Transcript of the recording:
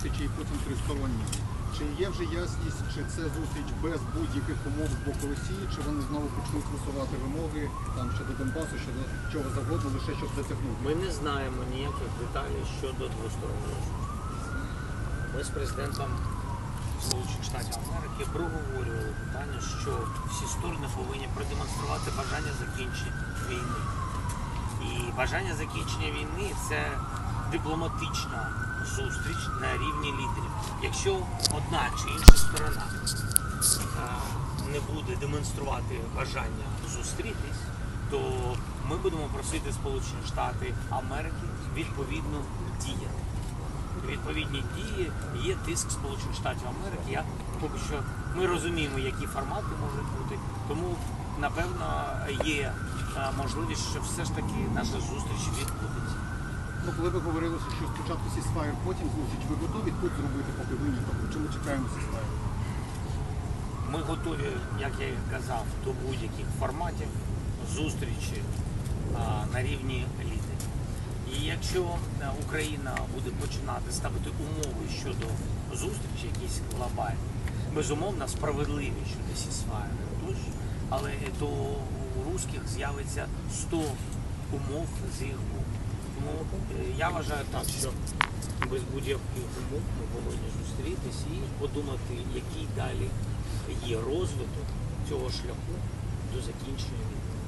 зустрічі і потім тристоронні. Чи є вже ясність, чи це зустріч без будь-яких умов з боку Росії, чи вони знову почнуть висувати вимоги там щодо Донбасу, щодо чого завгодно, лише щоб затягнути? Ми не знаємо ніяких деталей щодо двостороннього зустрічі. Ми з президентом Сполучених Штатів Америки проговорювали питання, що всі сторони повинні продемонструвати бажання закінчення війни. І бажання закінчення війни це дипломатична зустріч на рівні лідерів. Якщо одна чи інша сторона не буде демонструвати бажання зустрітись, то ми будемо просити Сполучені Штати Америки відповідно діяти. Відповідні дії є тиск Сполучених Штатів Америки. Я поки що ми розуміємо, які формати можуть бути. Тому напевно є можливість, що все ж таки наша зустріч відбудеться. Ну, коли ви говорили, що спочатку сісфайр, потім зустріч, ви готові тут зробити, поки ви ні, тобто, чи ми чекаємо сісфайр? Ми готові, як я і казав, до будь-яких форматів зустрічі а, на рівні лідерів. І якщо е, Україна буде починати ставити умови щодо зустрічі, якісь глобальні, безумовно справедливі щодо сісфайру, але то у русських з'явиться 100 умов з їх боку. Тому е, я вважаю так, що без будь-яких умов ми повинні зустрітися і подумати, який далі є розвиток цього шляху до закінчення війни.